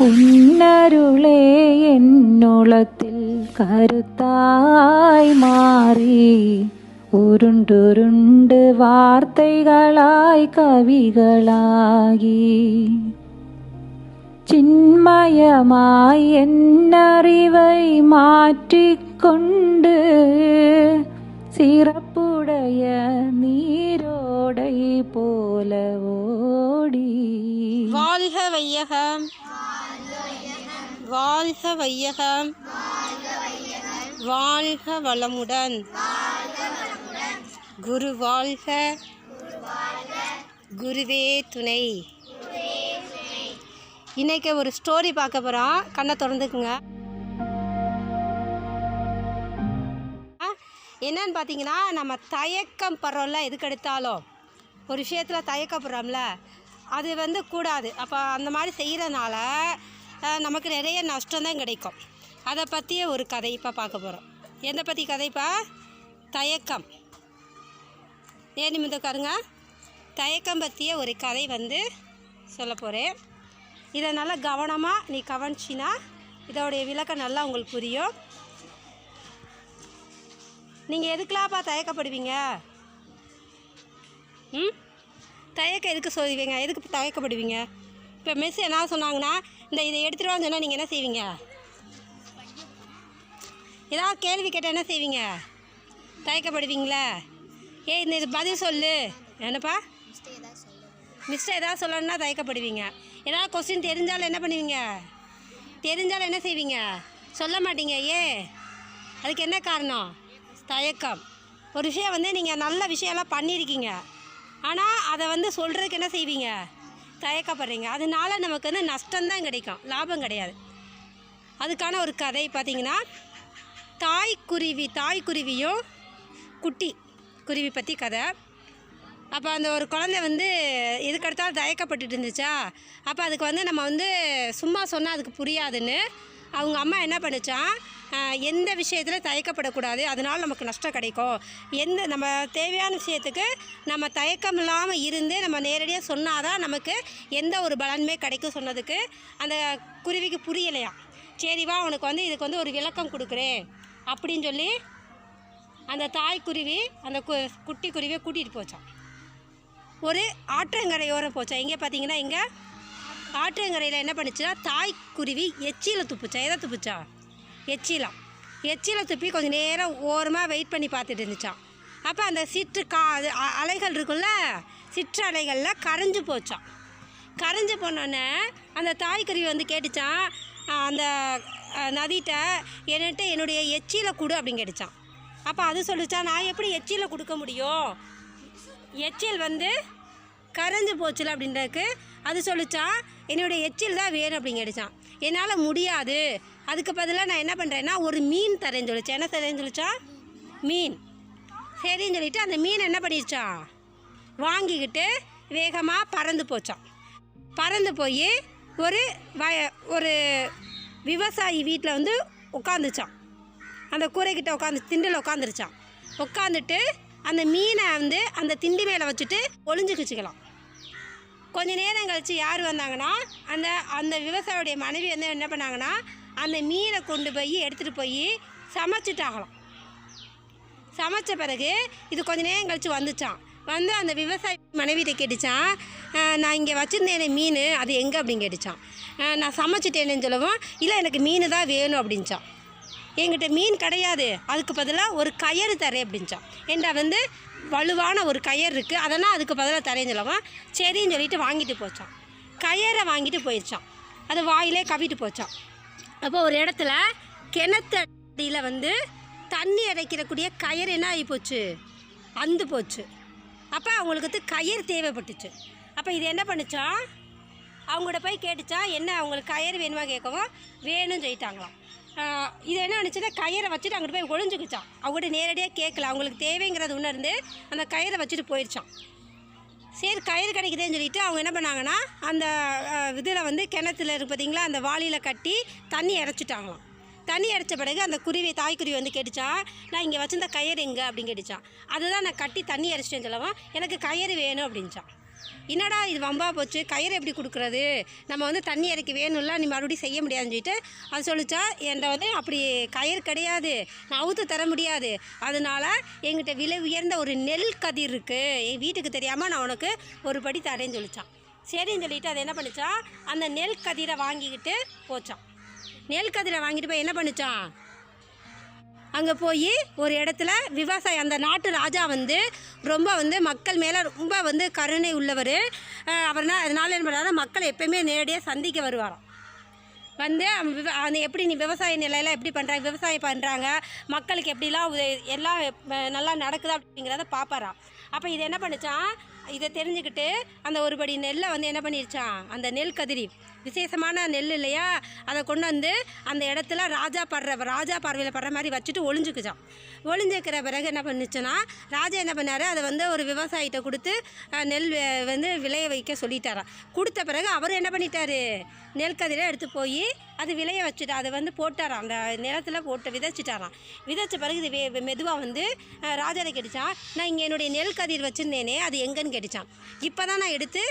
ഉന്നരുളേ എന്നുളത്തിൽ കരുത്തായി മാറി ഉരുണ്ടുരുണ്ട് വാർത്തകളായി കവികളായി ചിന്മയമായി എന്നറിവൈ മാറ്റിക്കൊണ്ട് சிறப்புடைய நீரோடை போல ஓடி வாழ்க வையகம் வாழ்க வையகம் வாழ்க வளமுடன். குரு வாழ்க. குருவே துணை. இன்னைக்கு ஒரு ஸ்டோரி பார்க்க போகிறோம் கண்ணை திறந்துக்குங்க. என்னன்னு பார்த்தீங்கன்னா நம்ம தயக்கம் படுறோம்ல எதுக்கு எடுத்தாலும். ஒரு விஷயத்தில் தயக்கப்படுறோம்ல. அது வந்து கூடாது. அப்போ அந்த மாதிரி செய்கிறனால நமக்கு நிறைய நஷ்டம்தான் கிடைக்கும். அதை பற்றிய ஒரு கதை இப்போ பார்க்க போகிறோம் எதை பற்றி கதைப்பா? தயக்கம். ஏன் நிமிந்து தயக்கம் பற்றிய ஒரு கதை வந்து சொல்ல போகிறேன் இதை நல்லா கவனமாக நீ கவனிச்சின்னா இதோடைய விளக்கம் நல்லா உங்களுக்கு புரியும். நீங்கள் எதுக்கெலாம்ப்பா தயக்கப்படுவீங்க? ம்? தயக்கம் எதுக்கு சொல்லுவீங்க? எதுக்கு தயக்கப்படுவீங்க? இப்போ மிஸ் என்ன சொன்னாங்கன்னா இந்த இதை எடுத்துகிட்டு வான்னு சொன்னால் நீங்கள் என்ன செய்வீங்க? ஏதாவது கேள்வி கேட்டால் என்ன செய்வீங்க? தயக்கப்படுவீங்களா? ஏ இந்த இது பதில் சொல்லு. என்னப்பா? மிஸ்டர் ஏதாவது சொல்லணும்னா தயக்கப்படுவீங்க. ஏதாவது கொஸ்டின் தெரிஞ்சாலும் என்ன பண்ணுவீங்க? தெரிஞ்சாலும் என்ன செய்வீங்க? சொல்ல மாட்டீங்க ஏ. அதுக்கு என்ன காரணம்? தயக்கம். ஒரு விஷயம் வந்து நீங்கள் நல்ல விஷயம்லாம் பண்ணியிருக்கீங்க. ஆனால் அதை வந்து சொல்கிறதுக்கு என்ன செய்வீங்க? தயக்கப்படுறீங்க. அதனால நமக்கு வந்து நஷ்டம்தான் கிடைக்கும். லாபம் கிடையாது. அதுக்கான ஒரு கதை பார்த்தீங்கன்னா தாய்க்குருவி தாய்க்குருவியும் குட்டி குருவி பற்றி கதை. அப்போ அந்த ஒரு குழந்தை வந்து எதுக்கடுத்தாலும் தயக்கப்பட்டுட்டு இருந்துச்சா? அப்போ அதுக்கு வந்து நம்ம வந்து சும்மா சொன்னால் அதுக்கு புரியாதுன்னு அவங்க அம்மா என்ன பண்ணிச்சான் எந்த விஷயத்தில் தயக்கப்படக்கூடாது. அதனால் நமக்கு நஷ்டம் கிடைக்கும். எந்த நம்ம தேவையான விஷயத்துக்கு நம்ம தயக்கம் இல்லாமல் இருந்து நம்ம நேரடியாக சொன்னால் தான் நமக்கு எந்த ஒரு பலனுமே கிடைக்கும் சொன்னதுக்கு அந்த குருவிக்கு புரியலையா? சரிவா உனக்கு வந்து இதுக்கு வந்து ஒரு விளக்கம் கொடுக்குறேன். அப்படின்னு சொல்லி அந்த தாய்க்குருவி அந்த கு குட்டி குருவியை கூட்டிகிட்டு போச்சான் ஒரு ஆற்றங்கரையோரம் போச்சா. எங்கே பார்த்தீங்கன்னா இங்கே ஆற்றங்கரையில் என்ன பண்ணுச்சுன்னா தாய்க்குருவி எச்சியில் துப்புச்சா எதை துப்புச்சா? எச்சிலம் எச்சியில் துப்பி கொஞ்சம் நேரம் ஓரமாக வெயிட் பண்ணி பார்த்துட்டு இருந்துச்சான் அப்போ அந்த சிற்று கா அது அ- அலைகள் இருக்குல்ல சிற்று அலைகளில் கரைஞ்சு போச்சான் கரைஞ்சு போனோடனே அந்த தாய்க்குருவி வந்து கேட்டுச்சான் அந்த அஹ், நதிட்ட என்கிட்ட என்னுடைய எச்சியில் கொடு அப்படின்னு கேட்டுச்சான் அப்போ அது சொல்லுச்சான் நான் எப்படி எச்சியில் கொடுக்க முடியும்? எச்சில் வந்து கரைஞ்சு போச்சுல அப்படின்றதுக்கு அது சொல்லிச்சான் என்னுடைய எச்சில் தான் வேணும் அப்படின்னு கேட்டுச்சான் என்னால் முடியாது. அதுக்கு பதிலாக நான் என்ன பண்ணுறேன்னா ஒரு மீன் தரேன்னு சொல்லிச்சேன் என்ன தரேன்னு சொல்லிச்சா? மீன். சரின்னு சொல்லிவிட்டு அந்த மீன் என்ன பண்ணிடுச்சான் வாங்கிக்கிட்டு வேகமாக பறந்து போச்சான் பறந்து போய் ஒரு வய ஒரு விவசாயி வீட்டில் வந்து உட்காந்துச்சான் அந்த கூரைக்கிட்ட உட்காந்து திண்டில் உட்காந்துருச்சான் உட்காந்துட்டு அந்த மீனை வந்து அந்த திண்டி மேலே வச்சுட்டு ஒளிஞ்சுக்கிச்சுக்கலாம் கொஞ்ச நேரம் கழித்து யார் வந்தாங்கன்னா அந்த அந்த விவசாயியுடைய மனைவி வந்து என்ன பண்ணாங்கன்னா அந்த மீனை கொண்டு போய் எடுத்துகிட்டு போய் சமைச்சிட்டாங்களாம். சமைச்ச பிறகு இது கொஞ்ச நேரம் கழித்து வந்துச்சான் வந்து அந்த விவசாயி மனைவிட்ட கேட்டுச்சான் நான் இங்கே வச்சுருந்தேனே மீன் அது எங்கே? அப்படின்னு கேட்டுச்சான் நான் சமைச்சிட்டேனேன்னு சொல்லவும் இல்லை எனக்கு மீன் தான் வேணும் அப்படின்ச்சான் என்கிட்ட மீன் கிடையாது அதுக்கு பதிலாக ஒரு கயறு தரேன் அப்படின்ச்சான் ஏண்டா வந்து வலுவான ஒரு கயர் இருக்குது அதெல்லாம் அதுக்கு பதிலாக தரேன்னு சொல்லவும் சரின்னு சொல்லிட்டு வாங்கிட்டு போச்சான் கயரை வாங்கிட்டு போயிடுச்சான் அது வாயிலே கவிட்டு போச்சான் அப்போ ஒரு இடத்துல கிணத்தடியில் வந்து தண்ணி இறைக்கிறக்கூடிய கயிறு என்ன ஆகி போச்சு? அந்து போச்சு. அப்போ அவங்களுக்கு வந்து கயிறு தேவைப்பட்டுச்சு. அப்போ இது என்ன பண்ணிச்சான் அவங்கள்ட்ட போய் கேட்டுச்சா என்ன அவங்களுக்கு கயிறு வேணுமா கேட்கவும் வேணும்னு சொல்லிட்டாங்களாம். இது என்ன நினச்சுன்னா கயிறை வச்சுட்டு அங்கிட்டு போய் ஒளிஞ்சுக்கிச்சான் அவங்ககிட்ட நேரடியாக கேட்கல. அவங்களுக்கு தேவைங்கிறது உணர்ந்து அந்த கயிறை வச்சுட்டு போயிடுச்சான் சரி கயிறு கிடைக்குதேன்னு சொல்லிட்டு அவங்க என்ன பண்ணாங்கன்னா அந்த இதில் வந்து கிணத்துல இருக்கு பார்த்தீங்களா அந்த வாளியில் கட்டி தண்ணி இறச்சிட்டாங்களாம் தண்ணி அடைச்ச பிறகு அந்த குருவி தாய்க்குருவி வந்து கேட்டுச்சான் நான் இங்கே வச்சிருந்த கயிறு எங்கே? அப்படின்னு கேட்டுச்சான் அதுதான் நான் கட்டி தண்ணி அரைச்சிட்டேன்னு சொல்லவும் எனக்கு கயிறு வேணும் அப்படின்ச்சான் என்னடா இது வம்பா போச்சு? கயிறு எப்படி கொடுக்குறது? நம்ம வந்து தண்ணி இறக்கி வேணும்ல நீ மறுபடியும் செய்ய முடியாதுன்னு சொல்லிட்டு அது சொல்லிச்சா என்கிட்ட வந்து அப்படி கயிறு கிடையாது. நான் அவுத்து தர முடியாது. அதனால் எங்கிட்ட விலை உயர்ந்த ஒரு நெல் கதிர் இருக்குது என் வீட்டுக்கு தெரியாமல் நான் உனக்கு ஒரு படி தரேன்னு சொல்லிச்சான் சரின்னு சொல்லிட்டு அது என்ன பண்ணிச்சான்? அந்த நெல் கதிரை வாங்கிக்கிட்டு போச்சான். நெல் கதிரை வாங்கிட்டு போய் என்ன பண்ணுச்சான்? அங்கே போய் ஒரு இடத்துல விவசாயி அந்த நாட்டு ராஜா வந்து ரொம்ப வந்து மக்கள் மேலே ரொம்ப வந்து கருணை உள்ளவர். அவர் என்ன அதனால என்ன பண்ணுறாரு மக்களை எப்போயுமே நேரடியாக சந்திக்க வருவாராம். வந்து அந்த எப்படி நீ விவசாய நிலையெல்லாம் எப்படி பண்ணுறாங்க விவசாயம் பண்ணுறாங்க மக்களுக்கு எப்படிலாம் உத- எல்லாம் நல்லா நடக்குதா அப்படிங்கிறத பார்ப்பாராம் அப்போ இதை என்ன பண்ணிச்சான் இதை தெரிஞ்சுக்கிட்டு அந்த ஒரு படி நெல்லை வந்து என்ன பண்ணிருச்சான் அந்த நெல் கதிரி விசேஷமான நெல் இல்லையா? அதை கொண்டு வந்து அந்த இடத்துல ராஜா படுற ராஜா பார்வையில் படுற மாதிரி வச்சுட்டு ஒளிஞ்சுக்குச்சான் ஒளிஞ்சுக்கிற பிறகு என்ன பண்ணுச்சுன்னா ராஜா என்ன பண்ணார்? அதை வந்து ஒரு விவசாயிகிட்ட கொடுத்து நெல் வந்து விளைய வைக்க சொல்லிட்டாராம். கொடுத்த பிறகு அவர் என்ன பண்ணிட்டாரு? நெல் கதிரை எடுத்து போய் அது விளைய வச்சுட்டு அதை வந்து போட்டாராம். அந்த நிலத்தில் போட்டு விதைச்சிட்டாராம். விதைச்ச பிறகு இது மெதுவாக வந்து ராஜாவை கேட்டுச்சான் நான் இங்கே என்னுடைய நெல் கதிர் வச்சுருந்தேனே அது எங்கன்னு கேட்டுச்சான் இப்போ தான் நான் எடுத்து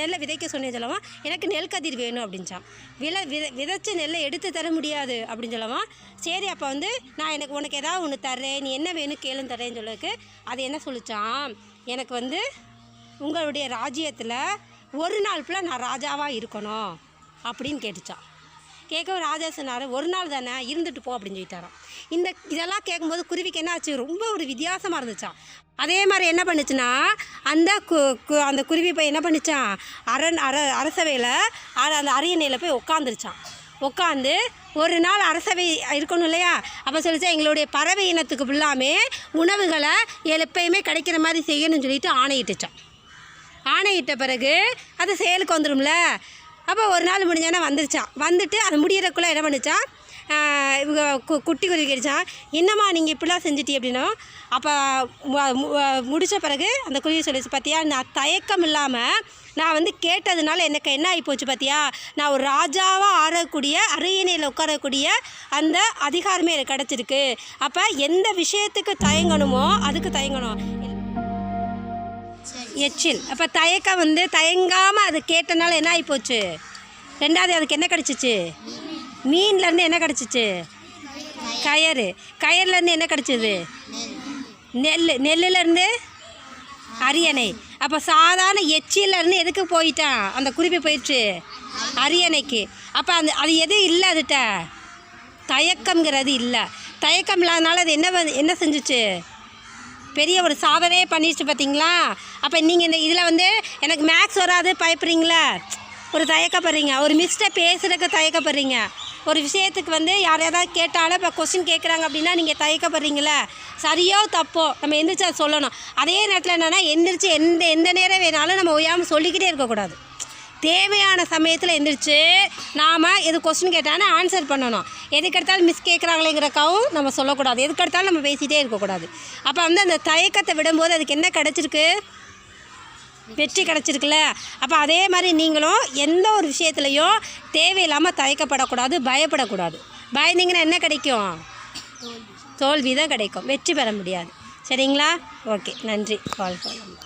நெல்லை விதைக்க சொன்னேன் சொல்லவும் எனக்கு நெல் கதிர் வேணும். அப்படின்ச்சான். விளை வித விதைச்ச நெல்லை எடுத்து தர முடியாது அப்படின்னு சொல்லுவான் சரி அப்போ வந்து நான் எனக்கு உனக்கு ஏதாவது ஒன்று தர்றேன் நீ என்ன வேணும் கேளுன்னு தரேன்னு சொல்லக்கு அது என்ன சொல்லிச்சான் எனக்கு வந்து உங்களுடைய ராஜ்யத்தில் ஒரு நாள் ஃபுல்லாக நான் ராஜாவாக இருக்கணும் அப்படின்னு கேட்டுச்சான். கேட்கவும் ராஜா சொன்னார் ஒரு நாள் தானே இருந்துட்டு போ அப்படின்னு சொல்லிட்டாராம். இந்த இதெல்லாம் கேட்கும்போது குருவிக்கு என்ன ஆச்சு? ரொம்ப ஒரு வித்தியாசமாக இருந்துச்சான் அதே மாதிரி என்ன பண்ணுச்சுன்னா அந்த கு கு- அந்த குருவி போய் என்ன பண்ணிச்சான்? அரண் அர அரசவையில் அ- அந்த அரியணையில் போய் உட்காந்துருச்சான் உட்காந்து ஒரு நாள் அரசவை இருக்கணும் இல்லையா? அப்போ சொல்லிச்சா எங்களுடைய பறவை இனத்துக்கு ஃபுல்லாமே உணவுகளை எப்பயுமே கிடைக்கிற மாதிரி செய்யணும்னு சொல்லிட்டு ஆணையிட்டுச்சான் ஆணையிட்ட பிறகு அது செயலுக்கு வந்துடும்ல அப்போ ஒரு நாள் முடிஞ்சோன்னா வந்துருச்சான். வந்துட்டு அது முடியறதுக்குள்ளே என்ன பண்ணிச்சான்? இவங்க கு குட்டி குருவி என்னம்மா நீங்கள் இப்படிலாம் செஞ்சிட்டி? அப்படின்னா அப்போ முடித்த பிறகு அந்த குருவி சொல்லிச்சு பார்த்தியா நான் தயக்கம் இல்லாமல் நான் வந்து கேட்டதுனால எனக்கு என்ன ஆகி போச்சு பார்த்தியா நான் ஒரு ராஜாவாக ஆடக்கூடிய அரியணையில் உட்காரக்கூடிய அந்த அதிகாரமே எனக்கு கிடச்சிருக்கு. அப்போ எந்த விஷயத்துக்கு தயங்கணுமோ அதுக்கு தயங்கணும். எச்சில். அப்போ தயக்கம் வந்து தயங்காமல் அது கேட்டனால என்ன ஆகி போச்சு? ரெண்டாவது அதுக்கு என்ன கிடச்சிச்சு? மீன்லேருந்து என்ன கிடச்சிச்சு? கயறு. கயர்லேருந்து என்ன கிடச்சிது? நெல். நெல்லுலேருந்து அரியணை. அப்போ சாதாரண எச்சிலேருந்து எதுக்கு போயிட்டான் அந்த குருவி போயிடுச்சு. அரியணைக்கு. அப்போ அந்த அது எது இல்லை அதுட்ட? தயக்கம்ங்கிறது இல்லை. தயக்கம் இல்லாதனால அது என்ன என்ன செஞ்சுச்சு? பெரிய ஒரு சாதனையே பண்ணிடுச்சு பார்த்தீங்களா அப்போ நீங்கள் இந்த இதில் வந்து எனக்கு மேக்ஸ் வராது பயப்படுறீங்களா? ஒரு தயக்கப்படுறீங்க. ஒரு மிஸ்டை பேசுகிறதுக்கு தயக்கப்படுறீங்க. ஒரு விஷயத்துக்கு வந்து யார் ஏதாவது கேட்டாலும் இப்போ கொஸ்டின் கேட்குறாங்க அப்படின்னா நீங்கள் தயக்கப்படுறீங்களா சரியோ தப்போ? நம்ம எந்திரிச்சு அதை சொல்லணும். அதே நேரத்தில் என்னென்னா எந்திரிச்சு எந்த எந்த நேரம் வேணாலும் நம்ம ஓயாமல் சொல்லிக்கிட்டே இருக்கக்கூடாது தேவையான சமயத்தில் எந்திரிச்சு நாம் எது கொஸ்டின் கேட்டாலும் ஆன்சர் பண்ணணும். எதுக்கு எடுத்தாலும் மிஸ் கேட்குறாங்களேங்கிறக்காவும் நம்ம சொல்லக்கூடாது. எதுக்கு எடுத்தாலும் நம்ம பேசிகிட்டே இருக்கக்கூடாது அப்போ வந்து அந்த தயக்கத்தை விடும்போது அதுக்கு என்ன கிடச்சிருக்கு? வெற்றி கிடச்சிருக்குல்ல? அப்போ அதே மாதிரி நீங்களும் எந்த ஒரு விஷயத்துலையும் தேவையில்லாமல் தயக்கப்படக்கூடாது பயப்படக்கூடாது. பயந்தீங்கன்னா என்ன கிடைக்கும்? தோல்வி தான் கிடைக்கும். வெற்றி பெற முடியாது. சரிங்களா? ஓகே. நன்றி. கால் பண்ணலாம்